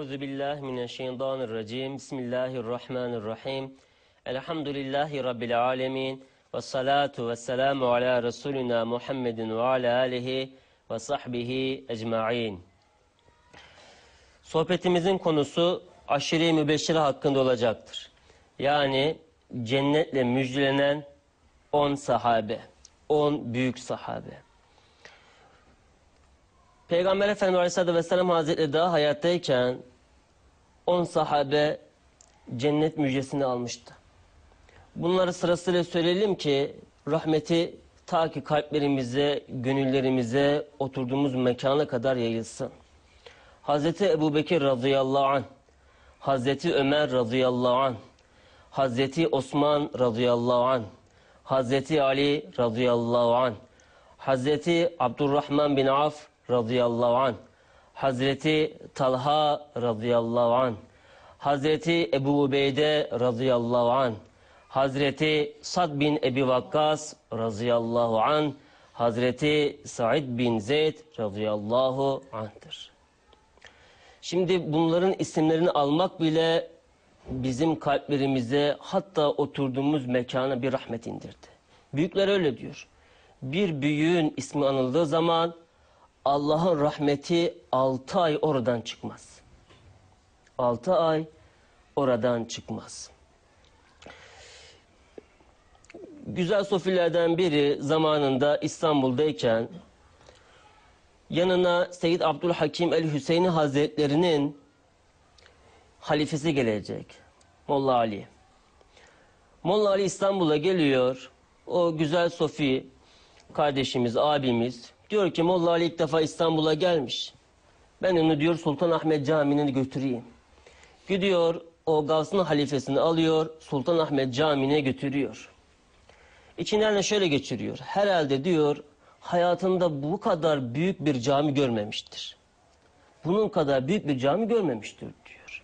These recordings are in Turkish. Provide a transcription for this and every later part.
Euzu billahi mineşşeytanirracim. Bismillahirrahmanirrahim. Elhamdülillahi rabbil alamin. Ve salatu ve selamu ala Resulina Muhammedin ve ala alihi ve sahbihi ecmaîn. Sohbetimizin konusu aşire-i mübeşşire hakkında olacaktır. Yani cennetle müjdelenen 10 sahabe, 10 büyük sahabe. Peygamber Efendimiz Aleyhisselatü Vesselam Hazretleri daha hayattayken 10 sahabe cennet müjdesini almıştı. Bunları sırasıyla söyleyelim ki rahmeti ta ki kalplerimize, gönüllerimize, oturduğumuz mekana kadar yayılsın. Hazreti Ebu Bekir radıyallahu anh, Hazreti Ömer radıyallahu anh, Hazreti Osman radıyallahu anh, Hazreti Ali radıyallahu anh, Hazreti Abdurrahman bin Af radıyallahu anh, Hazreti Talha radıyallahu anh, Hazreti Ebu Ubeyde radıyallahu anh, Hazreti Sad bin Ebi Vakkas radıyallahu anh, Hazreti Said bin Zeyd radıyallahu anh'tır. Şimdi bunların isimlerini almak bile bizim kalplerimize hatta oturduğumuz mekana bir rahmet indirdi. Büyükler öyle diyor. Bir büyüğün ismi anıldığı zaman Allah'ın rahmeti altı ay oradan çıkmaz. Altı ay oradan çıkmaz. Güzel sofilerden biri zamanında İstanbul'dayken yanına Seyyid Abdülhakim el-Hüseyini Hazretlerinin halifesi gelecek. Molla Ali. Molla Ali İstanbul'a geliyor. O güzel sofi kardeşimiz, abimiz diyor ki Molla Ali ilk defa İstanbul'a gelmiş. Ben onu diyor Sultan Ahmet Camii'ne götüreyim. Gidiyor o Gavs'ın halifesini alıyor Sultan Ahmet Camii'ne götürüyor. İçinden de şöyle geçiriyor. Herhalde diyor hayatında bu kadar büyük bir cami görmemiştir. Bunun kadar büyük bir cami görmemiştir diyor.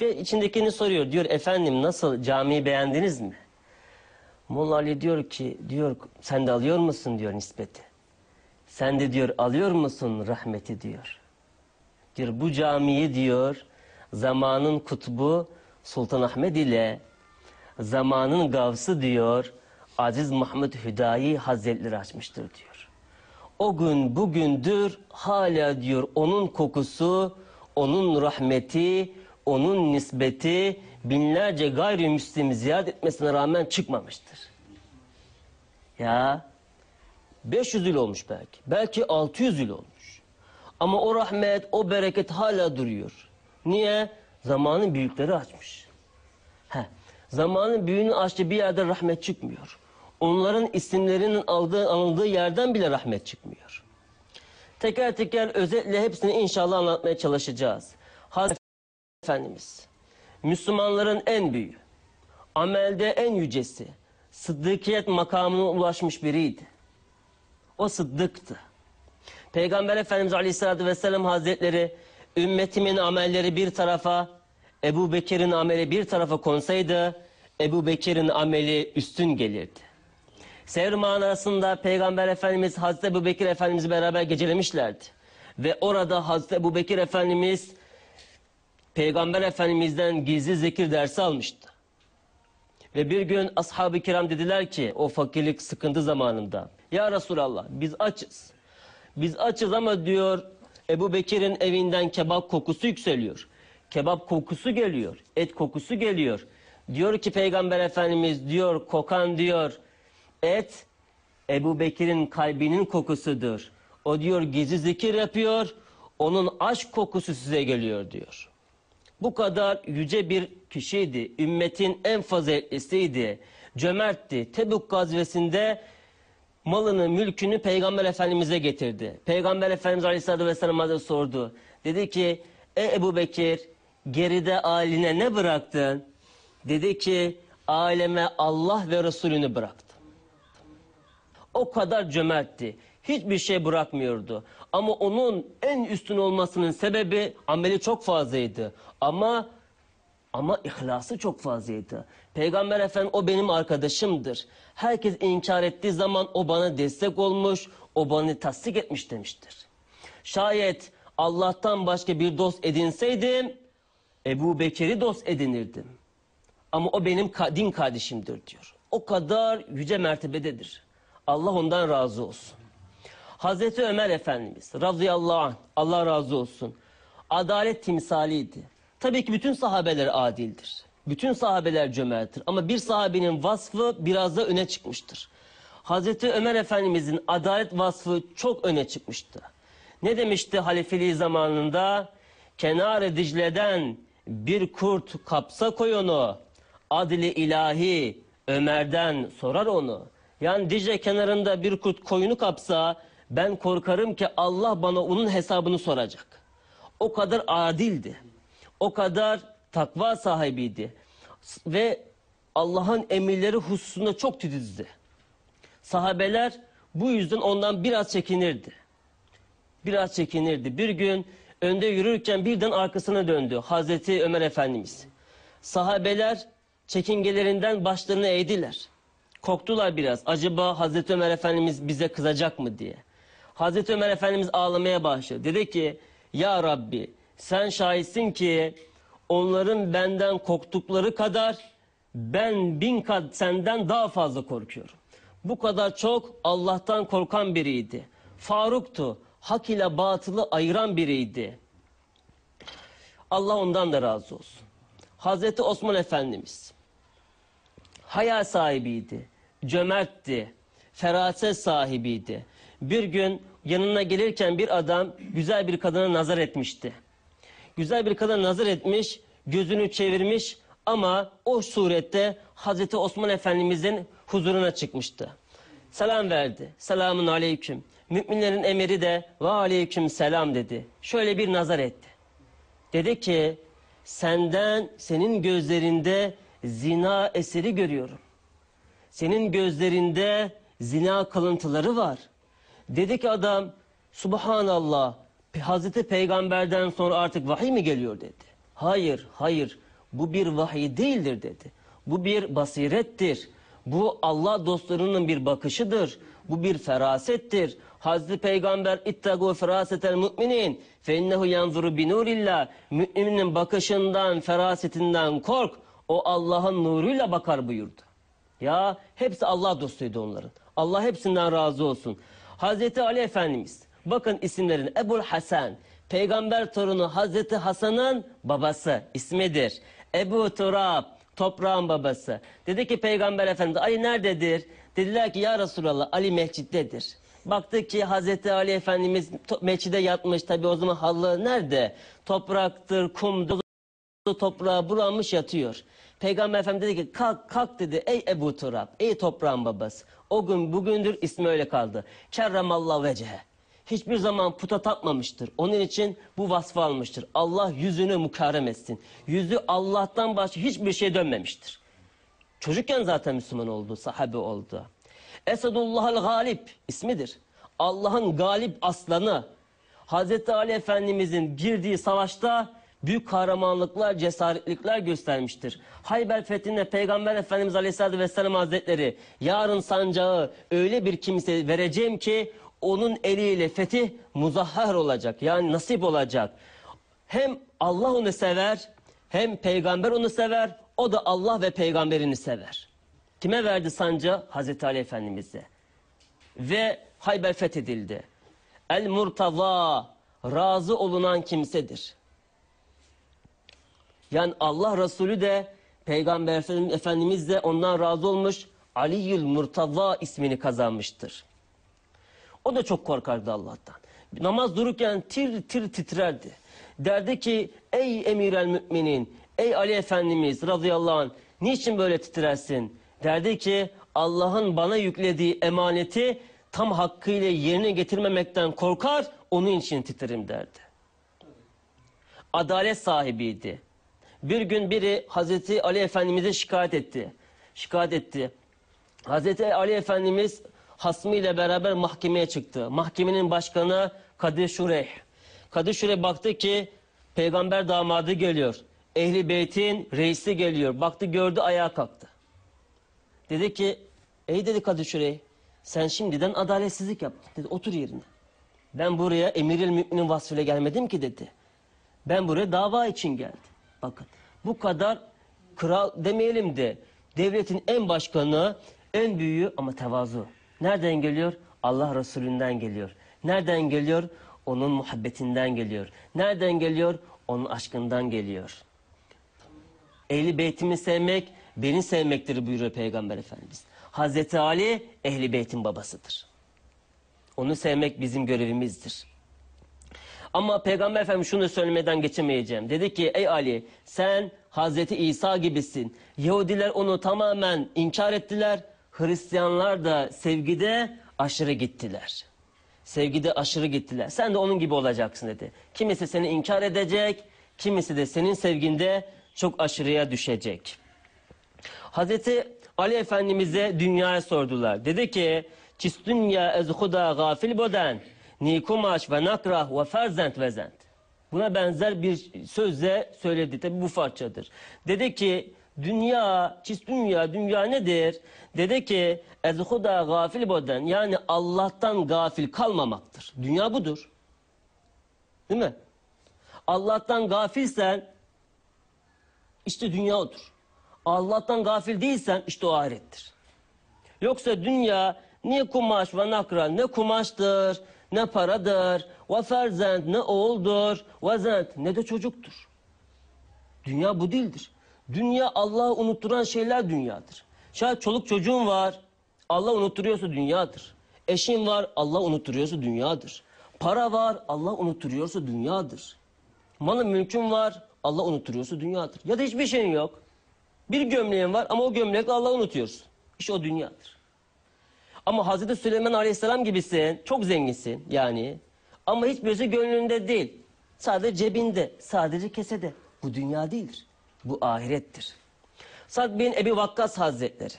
Ve içindekini soruyor. Diyor efendim nasıl camiyi beğendiniz mi? Molla Ali diyor ki diyor sen de alıyor musun diyor nispeti. Sen de diyor alıyor musun rahmeti diyor. Diyor bu camiyi diyor zamanın kutbu Sultan Ahmet ile zamanın gavsı diyor Aziz Mahmud Hüdayi Hazretleri açmıştır diyor. O gün bugündür hala diyor onun kokusu, onun rahmeti, onun nisbeti binlerce gayrimüslim ziyaret etmesine rağmen çıkmamıştır. Ya 500 yıl olmuş belki. Belki 600 yıl olmuş. Ama o rahmet, o bereket hala duruyor. Niye? Zamanın büyükleri açmış. Heh. Zamanın büyüğünün açtığı bir yerde rahmet çıkmıyor. Onların isimlerinin aldığı, anıldığı yerden bile rahmet çıkmıyor. Teker teker özetle hepsini inşallah anlatmaya çalışacağız. Hazreti Efendimiz, Müslümanların en büyüğü, amelde en yücesi, sıddıkiyet makamına ulaşmış biriydi. O sıddıktı. Peygamber Efendimiz Aleyhisselatü Vesselam Hazretleri ümmetimin amelleri bir tarafa, Ebu Bekir'in ameli bir tarafa konsaydı, Ebu Bekir'in ameli üstün gelirdi. Sevr manasında Peygamber Efendimiz Hazreti Ebu Bekir Efendimiz'i beraber gecelemişlerdi. Ve orada Hazreti Ebu Bekir Efendimiz Peygamber Efendimiz'den gizli zikir dersi almıştı. Ve bir gün ashab-ı kiram dediler ki o fakirlik sıkıntı zamanında. Ya Resulallah biz açız. Biz açız ama diyor Ebu Bekir'in evinden kebap kokusu yükseliyor. Kebap kokusu geliyor. Et kokusu geliyor. Diyor ki Peygamber Efendimiz diyor kokan diyor et Ebu Bekir'in kalbinin kokusudur. O diyor gizli zikir yapıyor. Onun aşk kokusu size geliyor diyor. Bu kadar yüce bir kişiydi. Ümmetin en faziletlisiydi. Cömertti. Tebuk gazvesinde malını, mülkünü Peygamber Efendimiz'e getirdi. Peygamber Efendimiz Aleyhisselatü Vesselam'a sordu. Dedi ki, e Ebu Bekir geride aline ne bıraktın? Dedi ki, aileme Allah ve Resulünü bıraktım. O kadar cömertti. Hiçbir şey bırakmıyordu. Ama onun en üstün olmasının sebebi ameli çok fazlaydı. Ama ama ihlası çok fazlaydı. Peygamber Efendim o benim arkadaşımdır. Herkes inkar ettiği zaman o bana destek olmuş, o bana tasdik etmiş demiştir. Şayet Allah'tan başka bir dost edinseydim Ebu Bekir'i dost edinirdim. Ama o benim din kardeşimdir diyor. O kadar yüce mertebededir. Allah ondan razı olsun. Hazreti Ömer Efendimiz radıyallahu anh Allah razı olsun. Adalet timsaliydi. Tabii ki bütün sahabeler adildir. Bütün sahabeler cömerttir. Ama bir sahabenin vasfı biraz da öne çıkmıştır. Hazreti Ömer Efendimizin adalet vasfı çok öne çıkmıştı. Ne demişti halifeliği zamanında? Kenar-ı Dicle'den bir kurt kapsa koy onu. Adli ilahi Ömer'den sorar onu. Yani Dicle kenarında bir kurt koyunu kapsa ben korkarım ki Allah bana onun hesabını soracak. O kadar adildi. O kadar takva sahibiydi. Ve Allah'ın emirleri hususunda çok titizdi. Sahabeler bu yüzden ondan biraz çekinirdi. Biraz çekinirdi. Bir gün önde yürürken birden arkasına döndü Hazreti Ömer Efendimiz. Sahabeler çekingelerinden başlarını eğdiler. Korktular biraz. Acaba Hazreti Ömer Efendimiz bize kızacak mı diye. Hazreti Ömer Efendimiz ağlamaya başladı. Dedi ki ya Rabbi sen şahitsin ki onların benden korktukları kadar ben bin kat senden daha fazla korkuyorum. Bu kadar çok Allah'tan korkan biriydi. Faruk'tu. Hak ile batılı ayıran biriydi. Allah ondan da razı olsun. Hazreti Osman Efendimiz hayal sahibiydi, cömertti, feraset sahibiydi. Bir gün yanına gelirken bir adam güzel bir kadına nazar etmişti. Güzel bir kadına nazar etmiş, gözünü çevirmiş ama o surette Hazreti Osman Efendimizin huzuruna çıkmıştı. Selam verdi. Selamun aleyküm. Müminlerin emiri de ve aleyküm selam dedi. Şöyle bir nazar etti. Dedi ki senden senin gözlerinde zina eseri görüyorum. Senin gözlerinde zina kalıntıları var. Dedi ki adam subhanallah Hazreti Peygamber'den sonra artık vahiy mi geliyor dedi. Hayır hayır bu bir vahiy değildir dedi. Bu bir basirettir. Bu Allah dostlarının bir bakışıdır. Bu bir ferasettir. Hazreti Peygamber ittagu ferasetel müminin fe innehu yanzuru binurillah. Müminin bakışından, ferasetinden kork. O Allah'ın nuruyla bakar buyurdu. Ya hepsi Allah dostuydu onların. Allah hepsinden razı olsun. Hazreti Ali Efendimiz bakın isimlerin Ebul Hasan peygamber torunu Hazreti Hasan'ın babası ismidir. Ebu Turab toprağın babası. Dedi ki peygamber efendimiz Ali nerededir? Dediler ki ya Resulallah Ali mescittedir. Baktık ki Hazreti Ali Efendimiz mescide yatmış tabi o zaman halı nerede? Topraktır, kumdur, toprağa bulanmış yatıyor. Peygamber Efendimiz dedi ki kalk kalk dedi ey Ebu Turab ey toprağın babası. O gün bugündür ismi öyle kaldı. Kerramallahu vecehe. Hiçbir zaman puta tapmamıştır. Onun için bu vasfı almıştır. Allah yüzünü mukarrem etsin. Yüzü Allah'tan başka hiçbir şey dönmemiştir. Çocukken zaten Müslüman oldu, sahabe oldu. Esedullahal Galip ismidir. Allah'ın galip aslanı. Hazreti Ali Efendimizin girdiği savaşta büyük kahramanlıklar, cesaretlikler göstermiştir. Hayber fethinde Peygamber Efendimiz Aleyhisselatü Vesselam Hazretleri yarın sancağı öyle bir kimse vereceğim ki onun eliyle fetih muzahhar olacak. Yani nasip olacak. Hem Allah onu sever hem peygamber onu sever. O da Allah ve peygamberini sever. Kime verdi sancağı? Hazreti Ali Efendimiz'e. Ve Hayber fethedildi. El Murtaza razı olunan kimsedir. Yani Allah Resulü de Peygamber Efendimiz- de ondan razı olmuş. Aliyül Murtaza ismini kazanmıştır. O da çok korkardı Allah'tan. Namaz dururken tir tir titrerdi. Derdi ki ey emir el müminin, ey Ali Efendimiz radıyallahu anh niçin böyle titrersin? Derdi ki Allah'ın bana yüklediği emaneti tam hakkıyla yerine getirmemekten korkar, onun için titrerim derdi. Adalet sahibiydi. Bir gün biri Hazreti Ali Efendimiz'e şikayet etti. Şikayet etti. Hazreti Ali Efendimiz hasmı ile beraber mahkemeye çıktı. Mahkemenin başkanı Kadı Şureyh. Kadı Şureyh baktı ki peygamber damadı geliyor. Ehli beytin reisi geliyor. Baktı gördü ayağa kalktı. Dedi ki ey dedi Kadı Şureyh sen şimdiden adaletsizlik yaptın. Dedi otur yerine. Ben buraya emiril müminin vasfıyla gelmedim ki dedi. Ben buraya dava için geldim. Bakın bu kadar kral demeyelim de devletin en başkanı, en büyüğü ama tevazu. Nereden geliyor? Allah Resulünden geliyor. Nereden geliyor? Onun muhabbetinden geliyor. Nereden geliyor? Onun aşkından geliyor. Ehli beytimi sevmek beni sevmektir buyuruyor Peygamber Efendimiz. Hazreti Ali ehli beytin babasıdır. Onu sevmek bizim görevimizdir. Ama Peygamber Efendimiz şunu söylemeden geçemeyeceğim. Dedi ki ey Ali sen Hazreti İsa gibisin. Yahudiler onu tamamen inkar ettiler. Hristiyanlar da sevgide aşırı gittiler. Sevgide aşırı gittiler. Sen de onun gibi olacaksın dedi. Kimisi seni inkar edecek, kimisi de senin sevginde çok aşırıya düşecek. Hazreti Ali Efendimiz'e dünyaya sordular. Dedi ki, Çis dünya ez huda gafil boden, ni kumaş ve nakrah ve ferzent ve zent. Buna benzer bir sözle söyledi. Tabi bu farçadır. Dedi ki, dünya, çis dünya, dünya nedir? Dedi ki, ez huda gafil boden, yani Allah'tan gafil kalmamaktır. Dünya budur. Değil mi? Allah'tan gafilsen, işte dünya odur. Allah'tan gafil değilsen işte o ahirettir. Yoksa dünya ne kumaş ve nakra ne kumaştır ne paradır ve ferzent ne oğuldur ve zent ne de çocuktur. Dünya bu değildir. Dünya Allah'ı unutturan şeyler dünyadır. Şayet çoluk çocuğun var Allah unutturuyorsa dünyadır. Eşin var Allah unutturuyorsa dünyadır. Para var Allah unutturuyorsa dünyadır. Malın mülkün var Allah unutturuyorsa dünyadır. Ya da hiçbir şeyin yok. Bir gömleğin var ama o gömlekle Allah'ı unutuyorsun. İşte o dünyadır. Ama Hazreti Süleyman Aleyhisselam gibisin, çok zenginsin yani. Ama hiçbirisi gönlünde değil. Sadece cebinde, sadece kesede. Bu dünya değildir. Bu ahirettir. Sad bin Ebi Vakkas Hazretleri.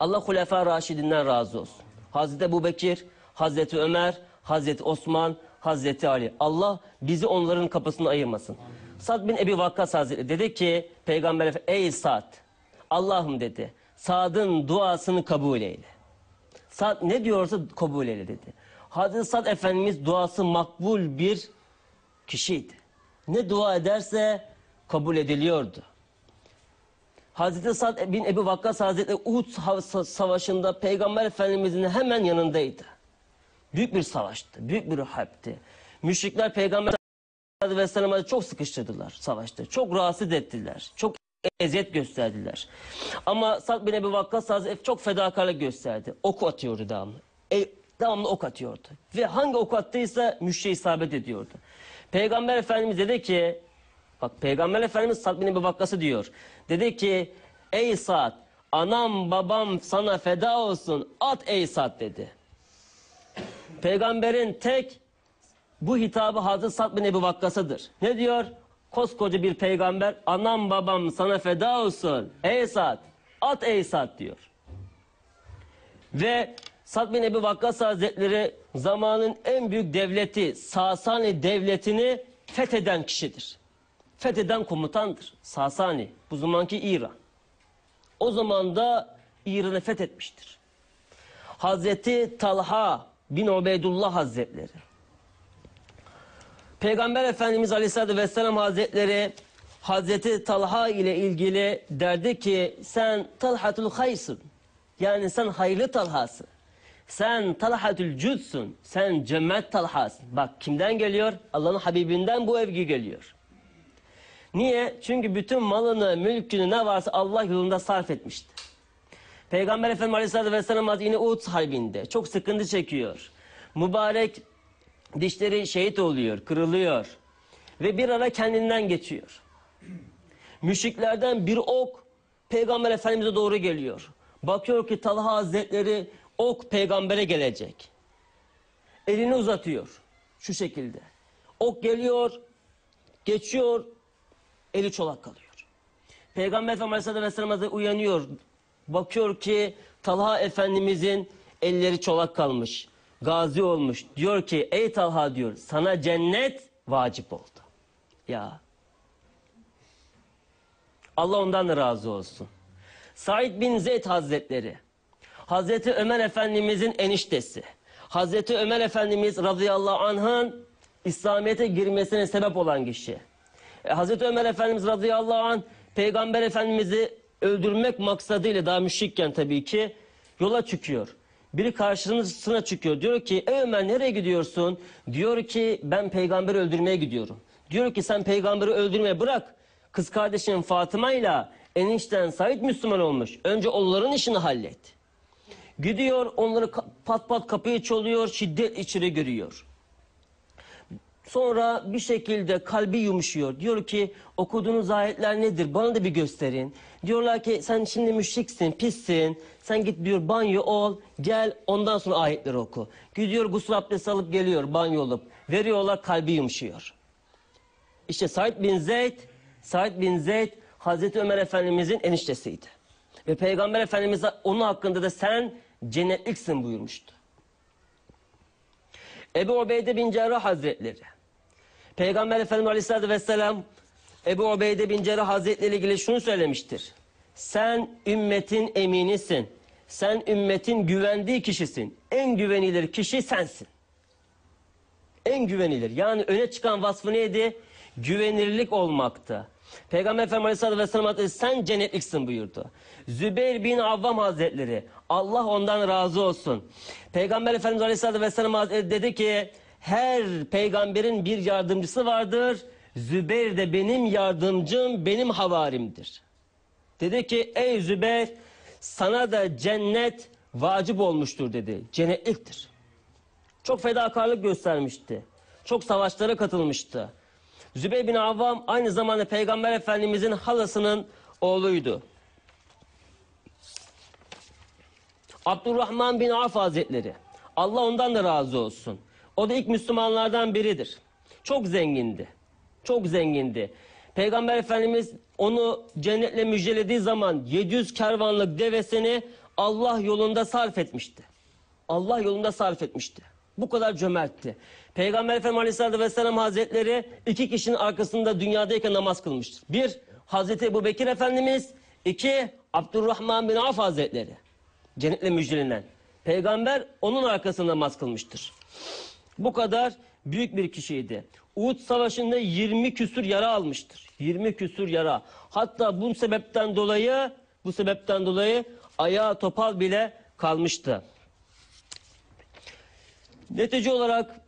Allah Hulefâ Raşidinden razı olsun. Hazreti Ebu Bekir, Hazreti Ömer, Hazreti Osman, Hazreti Ali. Allah bizi onların kapısını ayırmasın. Sad bin Ebi Vakkas Hazretleri dedi ki Peygamber Efendimiz ey Sad Allah'ım dedi Sad'ın duasını kabul eyle. Sad ne diyorsa kabul eyle dedi. Hazreti Sad Efendimiz duası makbul bir kişiydi. Ne dua ederse kabul ediliyordu. Hazreti Sad bin Ebi Vakkas Hazretleri Uhud savaşında Peygamber Efendimizin hemen yanındaydı. Büyük bir savaştı, büyük bir harpti. Müşrikler Peygamber Aleyhisselam'a çok sıkıştırdılar savaşta. Çok rahatsız ettiler. Çok eziyet gösterdiler. Ama Sad bin Ebi Vakkas Hazretleri çok fedakarlık gösterdi. Ok atıyordu devamlı. E, devamlı ok atıyordu. Ve hangi ok attıysa müşriye isabet ediyordu. Peygamber Efendimiz dedi ki bak Peygamber Efendimiz Sad bin Ebi Vakkas'ı diyor. Dedi ki ey Sad anam babam sana feda olsun at ey Sad dedi. Peygamberin tek bu hitabı Hazreti Sad bin Ebu Vakkas'adır. Ne diyor? Koskoca bir peygamber anam babam sana feda olsun. Ey Sad at ey Sad diyor. Ve Sad bin Ebu Vakkas Hazretleri zamanın en büyük devleti Sasani devletini fetheden kişidir. Fetheden komutandır. Sasani bu zamanki İran. O zaman da İran'ı fethetmiştir. Hazreti Talha bin Ubeydullah Hazretleri Peygamber Efendimiz Aleyhisselatü Vesselam Hazretleri Hazreti Talha ile ilgili derdi ki sen Talhatul Hayrsın. Yani sen hayırlı Talhasın. Sen Talhatul Cüdsün. Sen cömert Talhasın. Bak kimden geliyor? Allah'ın Habibinden bu evgi geliyor. Niye? Çünkü bütün malını, mülkünü ne varsa Allah yolunda sarf etmişti. Peygamber Efendimiz Aleyhisselatü Vesselam yine Uhud Harbi'nde çok sıkıntı çekiyor. Mübarek Dişleri şehit oluyor, kırılıyor. Ve bir ara kendinden geçiyor. Müşriklerden bir ok Peygamber Efendimiz'e doğru geliyor. Bakıyor ki Talha Hazretleri ok peygambere gelecek. Elini uzatıyor. Şu şekilde. Ok geliyor, geçiyor, eli çolak kalıyor. Peygamber Efendimiz Aleyhisselam Hazretleri uyanıyor. Bakıyor ki Talha Efendimizin elleri çolak kalmış gazi olmuş. Diyor ki ey Talha diyor sana cennet vacip oldu. Ya. Allah ondan da razı olsun. Said bin Zeyd Hazretleri. Hazreti Ömer Efendimizin eniştesi. Hazreti Ömer Efendimiz radıyallahu anh'ın İslamiyet'e girmesine sebep olan kişi. E, Hazreti Ömer Efendimiz radıyallahu anh Peygamber Efendimiz'i öldürmek maksadıyla daha müşrikken tabii ki yola çıkıyor. Biri karşısına çıkıyor. Diyor ki ey Ömer nereye gidiyorsun? Diyor ki ben peygamberi öldürmeye gidiyorum. Diyor ki sen peygamberi öldürmeye bırak. Kız kardeşin Fatıma ile enişten Said Müslüman olmuş. Önce onların işini hallet. Gidiyor onları pat pat kapıyı çalıyor şiddet içeri giriyor. Sonra bir şekilde kalbi yumuşuyor. Diyor ki okuduğunuz ayetler nedir? Bana da bir gösterin. Diyorlar ki sen şimdi müşriksin, pissin. Sen git diyor banyo ol, gel ondan sonra ayetleri oku. Gidiyor gusül abdesti alıp geliyor banyo olup. Veriyorlar kalbi yumuşuyor. İşte Said bin Zeyd, Said bin Zeyd Hazreti Ömer Efendimizin eniştesiydi. Ve Peygamber Efendimiz onun hakkında da sen cennetliksin buyurmuştu. Ebu Ubeyde bin Cerrah Hazretleri. Peygamber Efendimiz Aleyhisselatü Vesselam Ebu Ubeyde bin Cerrah Hazretleri ile ilgili şunu söylemiştir. Sen ümmetin eminisin. Sen ümmetin güvendiği kişisin. En güvenilir kişi sensin. En güvenilir. Yani öne çıkan vasfı neydi? Güvenirlik olmaktı. Peygamber Efendimiz Aleyhisselatü Vesselam Hazretleri sen cennetliksin buyurdu. Zübeyir bin Avvam Hazretleri Allah ondan razı olsun. Peygamber Efendimiz Aleyhisselatü Vesselam Hazretleri dedi ki her peygamberin bir yardımcısı vardır. Zübeyir de benim yardımcım, benim havarimdir. Dedi ki ey Zübeyir sana da cennet vacip olmuştur dedi. Cennetliktir. Çok fedakarlık göstermişti. Çok savaşlara katılmıştı. Zübeyir bin Avvam aynı zamanda Peygamber Efendimizin halasının oğluydu. Abdurrahman bin Avf Hazretleri. Allah ondan da razı olsun. O da ilk Müslümanlardan biridir. Çok zengindi. Çok zengindi. Peygamber Efendimiz onu cennetle müjdelediği zaman 700 kervanlık devesini Allah yolunda sarf etmişti. Allah yolunda sarf etmişti. Bu kadar cömertti. Peygamber Efendimiz Aleyhisselatü Vesselam Hazretleri iki kişinin arkasında dünyadayken namaz kılmıştır. Bir, Hazreti Ebu Bekir Efendimiz. iki Abdurrahman bin Avf Hazretleri. Cennetle müjdelenen. Peygamber onun arkasında namaz kılmıştır. Bu kadar büyük bir kişiydi. Uhud Savaşı'nda 20 küsür yara almıştır. 20 küsür yara. Hatta bu sebepten dolayı bu sebepten dolayı ayağı topal bile kalmıştı. Netice olarak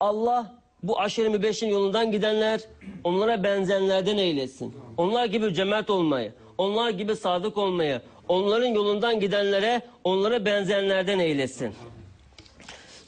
Allah bu aşırı mübeşşin yolundan gidenler onlara benzenlerden eylesin. Onlar gibi cömert olmayı, onlar gibi sadık olmayı, onların yolundan gidenlere onlara benzeyenlerden eylesin.